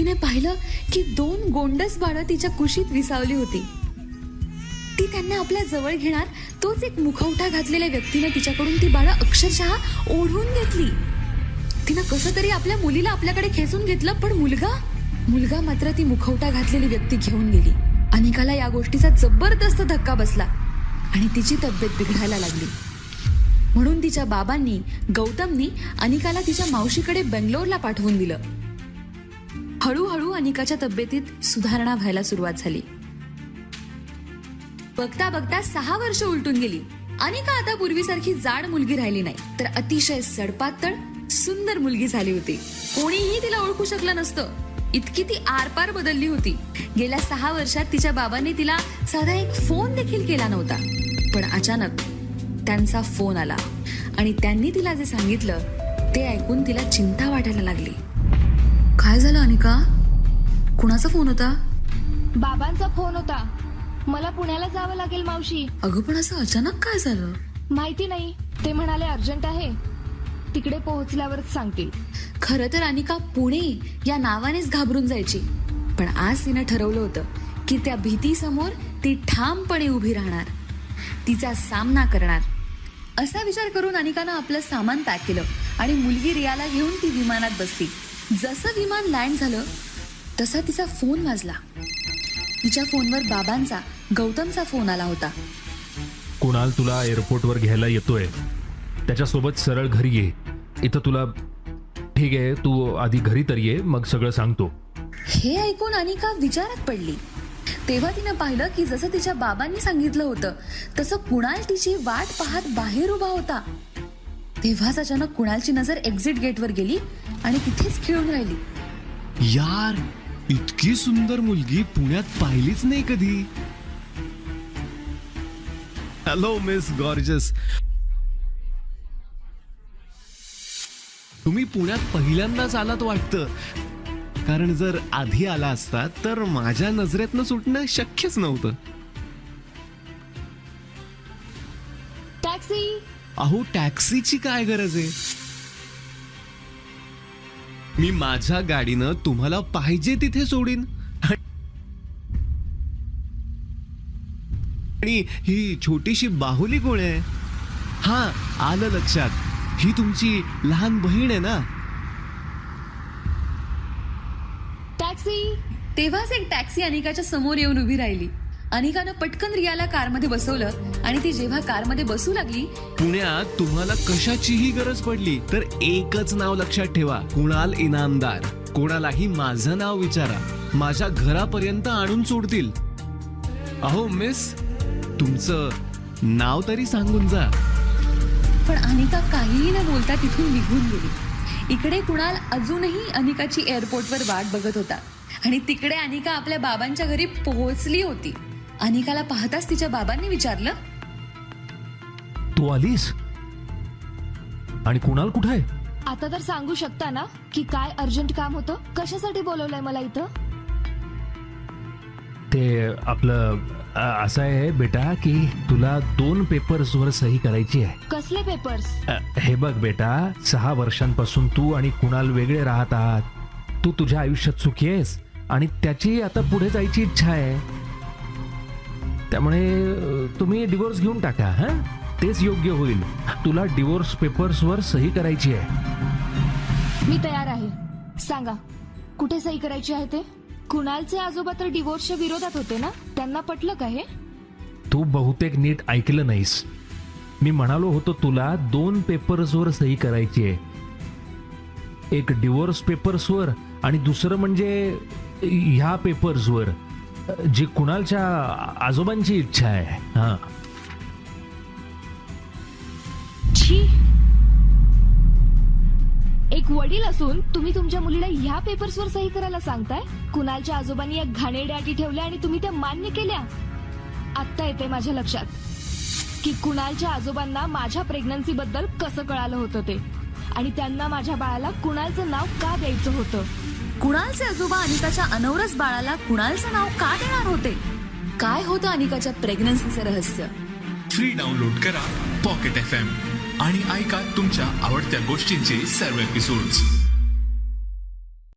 तिने पाहिलं की दोन गोंडस बाळं तिच्या कुशीत विसावली होती. ती त्यांना आपल्या जवळ घेणार तोच एक मुखवटा घातलेल्या व्यक्तीने तिच्याकडून ती बाळं अक्षरशः ओढून घेतली. तिनं कसं तरी आपल्या मुलीला आपल्याकडे खेचून घेतलं पण मुलगा? मुलगा मात्र ती मुखवटा घातलेली व्यक्ती घेऊन गेली. अनिकाला या गोष्टीचा जबरदस्त धक्का बसला आणि तिची तब्येत बिघडायला लागली. म्हणून तिच्या बाबांनी गौतमनी अनिकाला तिच्या मावशीकडे बेंगलोरला पाठवून दिलं. हळूहळू अनिकाच्या तब्येतीत सुधारणा व्हायला सुरुवात झाली. बघता बघता सहा वर्ष उलटून गेली. अनिका आता पूर्वीसारखी जाड मुलगी राहिली नाही. तर अतिशय सडपातळ सुंदर मुलगी झाली होती. कोणीही तिला ओळखू शकलं नसतं. इतकी ती आरपार बदलली होती. गेल्या सहा वर्षात तिच्या बाबांनी तिला साधा एक फोन देखील केला नव्हता. पण अचानक त्यांचा फोन आला. आणि त्यांनी तिला जे सांगितलं ते ऐकून तिला चिंता वाटायला लागली. काय झालं अनिका? कुणाचा फोन होता? बाबांचा फोन होता. मला पुण्याला जावं लागेल मावशी. अगं पण असं अचानक काय झालं? माहिती नाही. ते म्हणाले अर्जंट आहे. तिकडे पोहोचल्यावरच सांगतील. खरं तर अनिका पुणे या नावानेच घाबरून जायची. पण आज तिनं ठरवलं होतं की त्या भीतीसमोर ती ठामपणे उभी राहणार. तिचा सामना करणार. असा विचार करून अनिकानं आपलं सामान पॅक केलं आणि मुलगी रियाला घेऊन ती विमानात बसली. जसं विमान लँड झालं तसा तिचा फोन वाजला. तिच्या फोनवर बाबांचा गौतमचा फोन आला होता. कुणाल तुला एअरपोर्टवर घ्यायला येतोय? त्याच्यासोबत सरळ घरी ये. इथं तुला ठीक आहे तू आधी घरी तर ये मग सगळं सांगतो. हे ऐकून अनिका विचारात पडली. तेव्हा तिनं पाहिलं की जसं तिच्या बाबांनी सांगितलं होतं तसं कुणाल तिची वाट पाहत बाहेर उभा होता. तेव्हाच अचानक कुणालची नजर एक्झिट गेटवर गेली आणि तिथेच खेळून राहिली. यार इतकी सुंदर मुलगी पुण्यात पाहिलीच नाही कधी. हॅलो मिस गॉर्जस तुम्ही पुण्यात पहिल्यांदाच आलात वाटतं. कारण जर आधी आला असता तर माझ्या नजरेतनं सुटणं शक्यच नव्हतं. टॅक्सी अहो टॅक्सीची काय गरज आहे? मी माझ्या गाडीनं तुम्हाला पाहिजे तिथे सोडीन. आणि ही छोटीशी बाहुली कोण आहे. हा आलं लक्षात. ही तुमची लहान बहीण आहे ना? टॅक्सी. तेव्हाच एक टॅक्सी अनिकाच्या समोर येऊन उभी राहिली. अनिकानं पटकन रियाला कारमध्ये बसवलं आणि ती जेव्हा कारमध्ये बसू लागली पुण्यात तुम्हाला कशाचीही गरज पडली तर एकच नाव लक्षात ठेवा कुणाल इनामदार. कोणालाही माझं नाव विचारा. माझ्या घरापर्यंत आणून सोडतील. अहो मिस तुमचं नाव तरी सांगून जा. पण अनिका काहीही न बोलता तिथून निघून गेली. इकडे कुणाल अजूनही अनिकाची एअरपोर्टवर वाट बघत होता. आणि तिकडे अनिका आपल्या बाबांच्या घरी पोहोचली होती. अनिकाला पाहताच तिच्या बाबांनी विचारलं. तू आलीस? आणि कुणाल कुठं आहे? आता तर सांगू शकता ना की काय अर्जंट काम होतं? कशासाठी बोलवलंय मला इथं? ते आपलं अ, असं आहे बेटा की तुला दोन पेपर्सवर सही करायची आहे. कसले पेपर्स? अ, हे बघ बेटा सहा वर्षांपासून तू आणि कुणाल वेगळे राहत आहात तू तुझ्या आयुष्यात सुखी आहेस आणि त्याची आता पुढे जायची इच्छा आहे. त्यामुळे तुम्ही डिवोर्स घेऊन टाका हा? तेच योग्य होईल. तुला डिवोर्स पेपर्सवर सही करायची आहे. मी तयार आहे. सांगा कुठे सही करायची आहे ते? कुणालचे आजोबा तर डिवोर्सच्या विरोधात होते ना? त्यांना पटलं का हे? तू बहुतेक नीट ऐकलं नाहीस. मी म्हणालो होतो तुला दोन पेपर्सवर सही करायची आहे. एक डिवोर्स पेपर्सवर आणि दुसरं म्हणजे ह्या पेपर्सवर जी कुणालच्या आजोबांची इच्छा आहे हा. छी. एक वडील असून तुम्ही तुमच्या मुलीला ह्या पेपर्सवर सही करायला सांगताय? कुणालच्या आजोबांनी या घाणेरड्या अटी ठेवल्या आणि तुम्ही त्या मान्य केल्या? आत्ता येते माझ्या लक्षात. की कुणालच्या आजोबांना माझ्या प्रेग्नन्सी बद्दल कसं कळालं होतं ते? आणि त्यांना माझ्या बाळाला कुणालचं नाव का द्यायचं होतं? कुणालचे आजोबा अनिकाच्या अनवरस बाळाला कुणालचं नाव का देणार होते? काय होतं अनिकाच्या प्रेग्नन्सीचं रहस्य? फ्री डाउनलोड करा पॉकेट एफ एम आणि ऐका तुमच्या आवडत्या गोष्टींचे सर्व एपिसोड्स